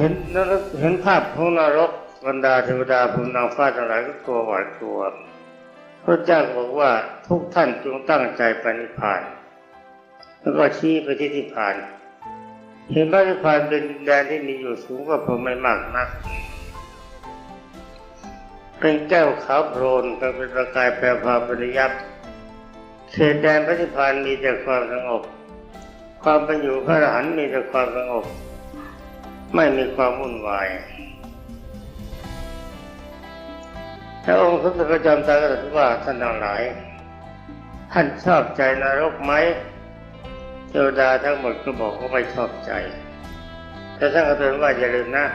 เห็นนรกเห็นภาพของนรกบรรดาเทวดาภูมินางฟ้าทั้งหลายก็กลัวหวาดกลัวพระเจ้าบอกว่าทุกท่านจงตั้งใจไปนิพพาน แล้วก็ชี้ไปที่นิพพาน เห็นพระนิพพานเป็นดินแดนที่มีอยู่สูงกว่าผมไม่มากนัก เป็นแก้วขาวโพลนเป็นประกายแผ่พราปริยับเขตแดนพระนิพพานมีแต่ความสงบความเป็นอยู่พระอรหันต์มีแต่ความสงบ ไม่มีความวุ่นวายพระองค์สมเด็จพระจอมไตรก็ตรัสว่าท่านทั้งหลาย ท่านชอบใจนรกไหมเทวดาทั้งหมดก็บอกว่าไม่ชอบใจ แต่ท่านก็เตือนว่าอย่าลืมนะ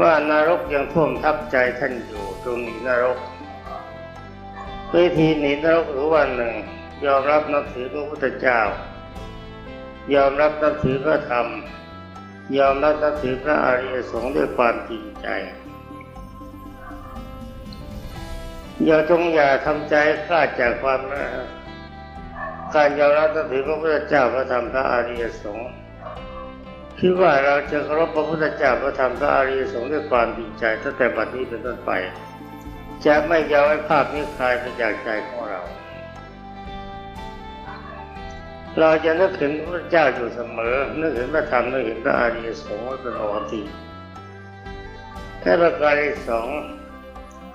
ว่านรกยังท่วมทับใจท่านอยู่ตรงนี้นรกวิธีหนีนรกหรือวันหนึ่ง ยอมรับนับถือพระพุทธเจ้า ยอมรับนับถือพระธรรม ยอมรับนับถือพระอริยสงฆ์ด้วยความจริงใจ อย่าจงอย่าทำใจคลาดจากความการยอมรับนับถือพระพุทธเจ้าพระธรรมพระอริยสงฆ์คิดว่าเราจะเคารพพระพุทธเจ้าพระธรรมพระอริยสงฆ์ด้วยความจริงใจตั้งแต่บัดนี้เป็นต้นไป จะไม่ยอมให้ภาพนี้คลายไปจากใจของ เราจะนึกถึงพระเจ้าอยู่เสมอ นึกถึงพระธรรมนึกถึงพระอริยสงฆ์เป็นปกติและประการที่สอง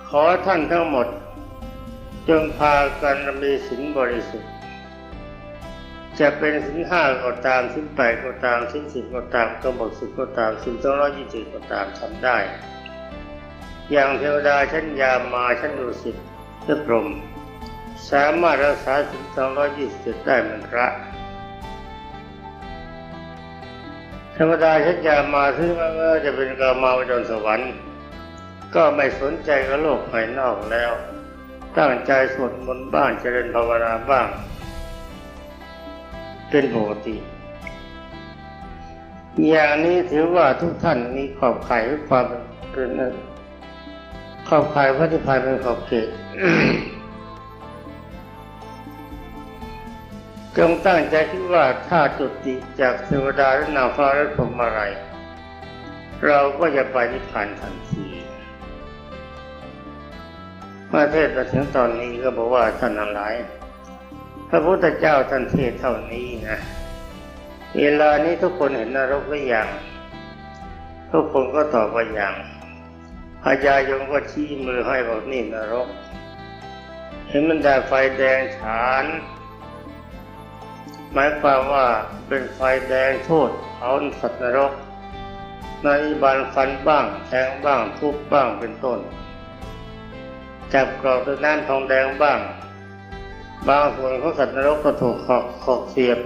ขอท่านทั้งหมด จงพากันมีศีลบริสุทธิ์ จะเป็นศีลห้าก็ตามศีลแปดก็ตามศีลสิบก็ตามกำหนดสิบก็ตามศีลสองร้อยยี่สิบก็ตามทำได้ อย่างเทวดาชั้นยามาชั้นดุสิตเทพพรหม สามารถรักษาศีลสองร้อยยี่สิบได้เหมือนพระ ธรรมดาชั้นยามาถึงม้ว่าจะเป็นกามาวจรสวรรค์ ก็ไม่สนใจกับโลกภายนอกแล้ว ตั้งใจสวดมนต์บ้างเจริญภาวนาบ้าง เป็นปกติอย่างนี้ถือว่าทุกท่านมีขอบข่ายความเป็นขอบข่ายพระนิพพานเป็นขอบเขต จงตั้งใจคิดว่าถ้าจุติจากเทวดาและนางฟ้าและพรมอะไร เราก็จะไปนิพพานทันทีเมื่อเทศมาถึงตอนนี้ก็บอกว่าท่านทั้งหลายพระพุทธเจ้าท่านเทศเท่านี้นะเวลานี้ทุกคนเห็นนรกหรือยังทุกคนก็ตอบว่ายังพญายมก็ชี้มือให้บอกนี่นรก เห็นมันได้ไฟแดงฉาน หมายความว่าเป็นไฟแดงโทษเผาสัตว์นรก ในบานฟันบ้างแทงบ้างทุบบ้างเป็นต้น จับกรอกด้วยน้ำทองแดงบ้าง บางส่วนของสัตว์นรกก็ถูกขอกขอกเสียบ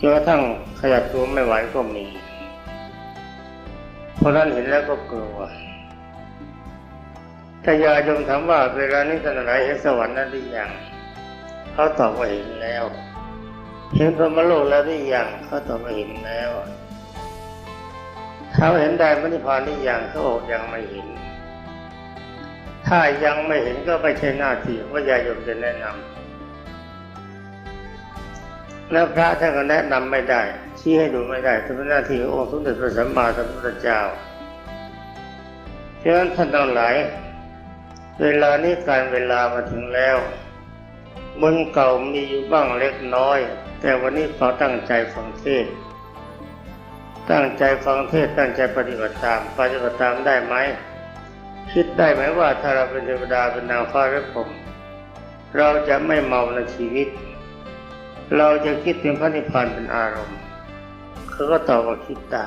จนกระทั่งขยับตัวไม่ไหวก็มีเพราะนั้นเห็นแล้วก็กลัวถ้ายาโยมถามว่าเวลานี้ท่านไหนเห็นสวรรค์นั้นหรือยังเขาตอบว่าเห็นแล้ว เห็นพรหมโลกแล้วหรือยังเขาตอบว่าเห็นแล้วเขาเห็นได้มรรคผลหรือยังเขาบอกยังไม่เห็น ถ้ายังไม่เห็นก็ไม่ใช่หน้าที่ว่ายาโยมจะแนะนำแล้วพระท่านก็แนะนำไม่ได้ ชี้ให้ดูไม่ได้เป็นหน้าที่ขององค์สมเด็จพระสัมมาสัมพุทธเจ้าฉะนั้นท่านทั้งหลายเวลานี้การเวลามาถึงแล้วบุญเก่ามีอยู่บ้างเล็กน้อย แต่วันนี้ขอตั้งใจฟังเทศ ตั้งใจฟังเทศตั้งใจปฏิบัติตาม ปฏิบัติตามได้ไหม คิดได้ไหมว่าถ้าเราเป็นเทวดาเป็นนางฟ้าหรือผม เราจะไม่เมาในชีวิต เราจะคิดถึงพระนิพพานเป็นอารมณ์เขาก็ตอบว่าคิดได้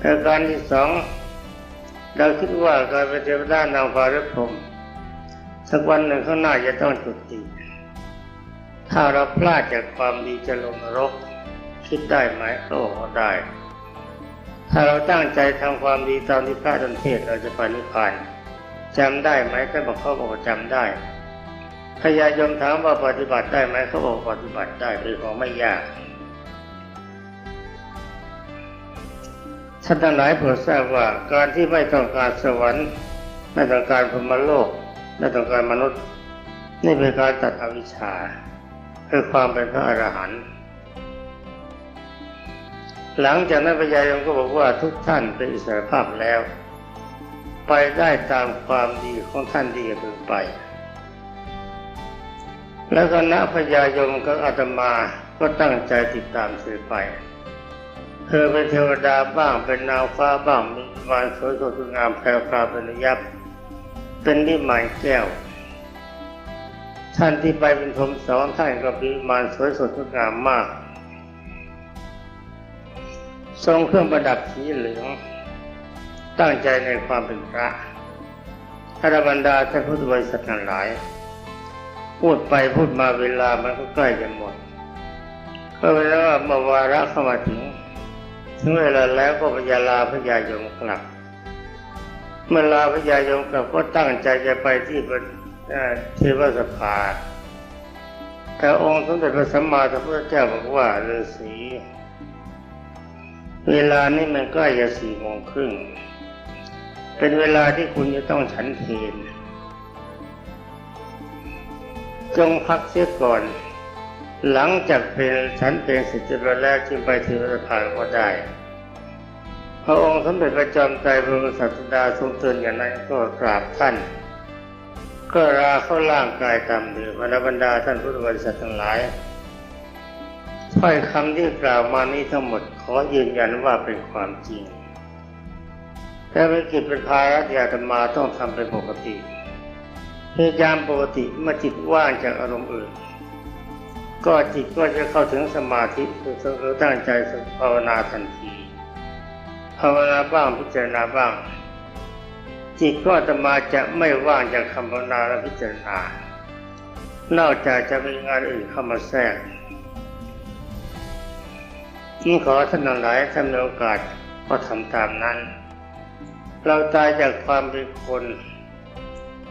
ประการที่สองเราคิดว่าการเป็นเทวดานางฟ้าหรือผมสักวันหนึ่งข้างหน้าจะต้องจุดติ ถ้าเราพลาดจากความดีจะลงนรก คิดได้ไหมก็บอกได้ ถ้าเราตั้งใจทำความดีตามที่พระท่านเทศเราจะไปนิพพานจำได้ไหมท่านบอกเขาบอกว่าจำได้พญายมถามว่าปฏิบัติได้ไหมเขาบอกปฏิบัติได้เป็นของไม่ยากท่านทั้งหลายโปรดทราบว่าการที่ไม่ต้องการสวรรค์ ไม่ต้องการพรมโลก ไม่ต้องการมนุษย์ นี่เป็นการตัดอวิชชา คือความเป็นพระอรหันต์หลังจากนั้นพญายมก็บอกว่าทุกท่านเป็นอิสรภาพแล้ว ไปได้ตามความดีของท่านที่จะพึงไป แล้วคณะพญายมกับอาตมาก็ตั้งใจติดตามเธอไป เธอเป็นเทวดาบ้างเป็นนางฟ้าบ้างมีวานสวยสดงามแพรวพราวเป็นยับ เป็นนิมานแก้ว ท่านที่ไปเป็นชมสองท่านก็มีมานสวยสดงามมาก ทรงเครื่องประดับสีเหลือง ตั้งใจในความเป็นพระท่านบรรดาท่านพุทธบริษัททั้งหลาย พูดไปพูดมาเวลามันก็ใกล้จะหมด ก็เป็นว่าเมื่อวาระเข้ามาถึงถึงเวลาแล้วก็พยาลาพญายมกลับ เมื่อลาพญายมกลับก็ตั้งใจจะไปที่บน เอ่อเทวสภา แต่องค์สมเด็จพระสัมมาสัมพุทธเจ้าบอกว่าฤาษีเวลานี้มันใกล้จะสี่โมงครึ่ง เป็นเวลาที่คุณจะต้องฉันเพลจงพักเสียก่อน หลังจากเพลฉันเพลเสร็จเรียบร้อยแล้วจึงไปเทวสภานก็ได้ พระองค์สมเด็จพระจอมไตรบรมศาสดาทรงเตือนอย่างนั้นก็กราบท่าน ก็ราเข้าร่างกายตามเดิมอรบรรดาท่านพุทธบริษัททั้งหลายถ้อยคำที่กล่าวมานี้ทั้งหมดขอยืนยันว่าเป็นความจริงแต่เป็นกิจเป็นภาระที่อาตมาต้องทำเป็นปกติพยายามปกติเมื่อจิตว่างจากอารมณ์อื่น ก็จิตก็จะเข้าถึงสมาธิคือคือตั้งใจภาวนาทันที ภาวนาบ้างพิจารณาบ้าง จิตก็อาตมาจะไม่ว่างจากคำภาวนาและพิจารณา นอกจากจะมีงานอื่นเข้ามาแทรกจึงขอท่านหลายถ้ามีโอกาสก็ทำตามนั้น เราตายจากความเป็นคน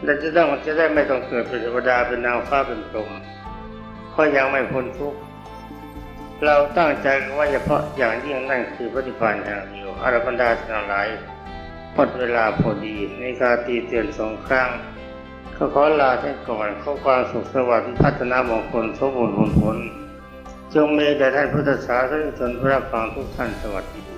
เราจะต้องจะได้ไม่ต้องเกิดเป็นเทวดาเป็นนางฟ้าเป็นพรหมเพราะยังไม่พ้นทุกข์เราตั้งใจว่าเฉพาะอย่างยิ่งนั่นคือปฏิภาณแห่งเดียวอรบรรดาทั้งหลาย หมดเวลาพอดีในการตีเตือนสองครั้งก็ขอลาท่านก่อนขอความสุขสวัสดิ์พัฒนามงคลสมบูรณ์ผลผลจงมีแด่ท่านพุทธศาสนิกชนผู้รับฟังทุกท่านสวัสดี